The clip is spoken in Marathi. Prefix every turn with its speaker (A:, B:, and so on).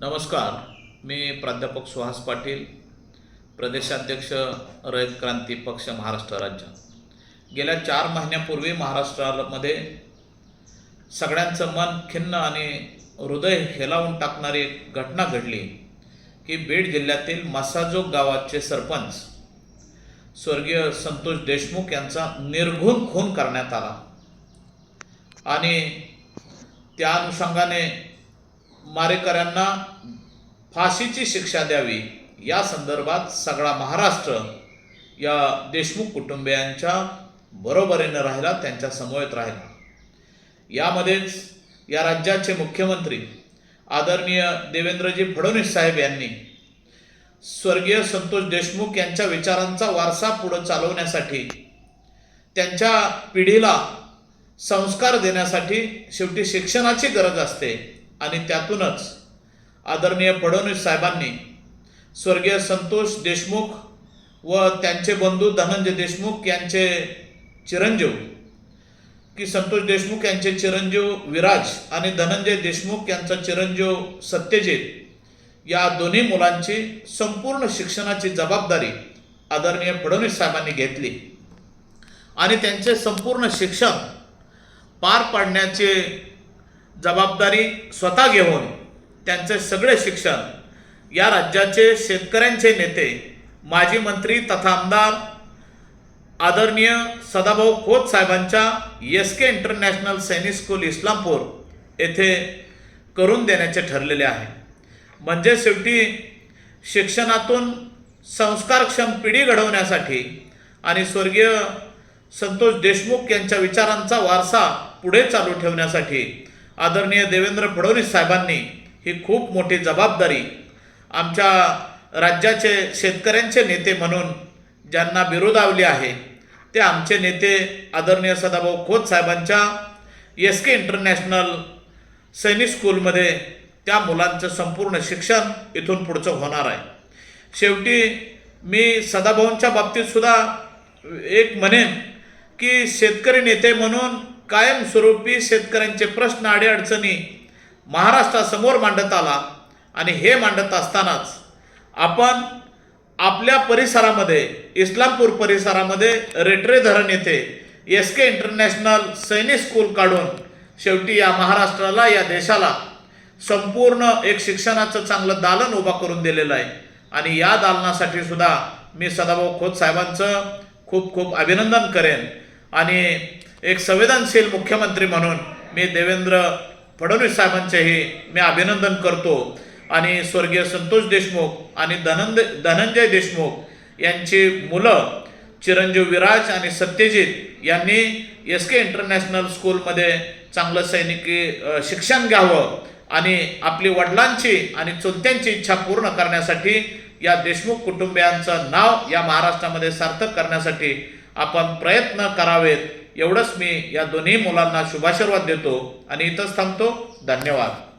A: नमस्कार मी प्राध्यापक सुहास पाटील प्रदेशाध्यक्ष रयत क्रांती पक्ष महाराष्ट्र राज्य. गेल्या चार महिन्यापूर्वी महाराष्ट्रामध्ये सगळ्यांचं मन खिन्न आणि हृदय हेलावून टाकणारी एक घटना घडली की बीड जिल्ह्यातील मसाजोग गावाचे सरपंच स्वर्गीय संतोष देशमुख यांचा निर्घुण खून करण्यात आला. आणि त्या अनुषंगाने मारेकऱ्यांना फाशीची शिक्षा द्यावी या संदर्भात सगळा महाराष्ट्र या देशमुख कुटुंबियांच्या बरोबरीनं राहिला त्यांच्या समवेत राहिला. यामध्येच या राज्याचे मुख्यमंत्री आदरणीय देवेंद्रजी फडणवीस साहेब यांनी स्वर्गीय संतोष देशमुख यांच्या विचारांचा वारसा पुढं चालवण्यासाठी त्यांच्या पिढीला संस्कार देण्यासाठी शेवटी शिक्षणाची गरज असते. आणि त्यातूनच आदरणीय फडणवीस साहेबांनी स्वर्गीय संतोष देशमुख व त्यांचे बंधू धनंजय देशमुख यांचे चिरंजीव की संतोष देशमुख यांचे चिरंजीव विराज आणि धनंजय देशमुख यांचा चिरंजीव सत्यजित या दोन्ही मुलांची संपूर्ण शिक्षणाची जबाबदारी आदरणीय फडणवीस साहेबांनी घेतली. आणि त्यांचे संपूर्ण शिक्षण पार पाडण्याचे जबाबदारी स्वतः घेऊन त्यांचे सगळे शिक्षण या राज्याचे शेतकऱ्यांचे नेते माजी मंत्री तथा आमदार आदरणीय सदाभाऊ खोत साहेबांच्या S K international Sainik school Islampur येथे करून देण्याचे ठरलेले आहे. म्हणजे शेवटी शिक्षणातून संस्कारक्षम पिढी घडवण्यासाठी आणि स्वर्गीय संतोष देशमुख यांच्या विचारांचा वारसा पुढे चालू ठेवण्यासाठी आदरणीय देवेंद्र फडणवीस साहेबांनी ही खूप मोठी जबाबदारी आमच्या राज्याचे शेतकऱ्यांचे नेते म्हणून ज्यांना बिरोदावली आहे ते आमचे नेते आदरणीय सदाभाऊ खोत साहेबांच्या एस के इंटरनॅशनल सैनिक स्कूलमध्ये त्या मुलांचं संपूर्ण शिक्षण इथून पुढचं होणार आहे. शेवटी मी सदाभाऊंच्या बाबतीतसुद्धा एक म्हणेन की शेतकरी नेते म्हणून कायमस्वरूपी शेतकऱ्यांचे प्रश्न अडीअडचणी महाराष्ट्रासमोर मांडत आला आणि हे मांडत असतानाच आपण आपल्या परिसरामध्ये इस्लामपूर परिसरामध्ये रेटरे धरण येथे S K international Sainik school काढून शेवटी या महाराष्ट्राला या देशाला संपूर्ण एक शिक्षणाचं चांगलं दालन उभा करून दिलेलं आहे. आणि या दालनासाठी सुद्धा मी सदाभाऊ खोत साहेबांचं खूप खूप अभिनंदन करेन. आणि एक संवेदनशील मुख्यमंत्री म्हणून मी देवेंद्र फडणवीस साहेबांचेही मी अभिनंदन करतो. आणि स्वर्गीय संतोष देशमुख आणि धनंद धनंजय देशमुख यांची मुलं चिरंजीव विराज आणि सत्यजित यांनी एस के इंटरनॅशनल स्कूलमध्ये चांगलं सैनिकी शिक्षण घ्यावं आणि आपली वडिलांची आणि चुलत्यांची इच्छा पूर्ण करण्यासाठी या देशमुख कुटुंबियांचं नाव या महाराष्ट्रामध्ये सार्थक करण्यासाठी आपण प्रयत्न करावेत. एवढंच मी या दोन्ही मुलांना शुभाशीर्वाद देतो आणि इथंच थांबतो. धन्यवाद.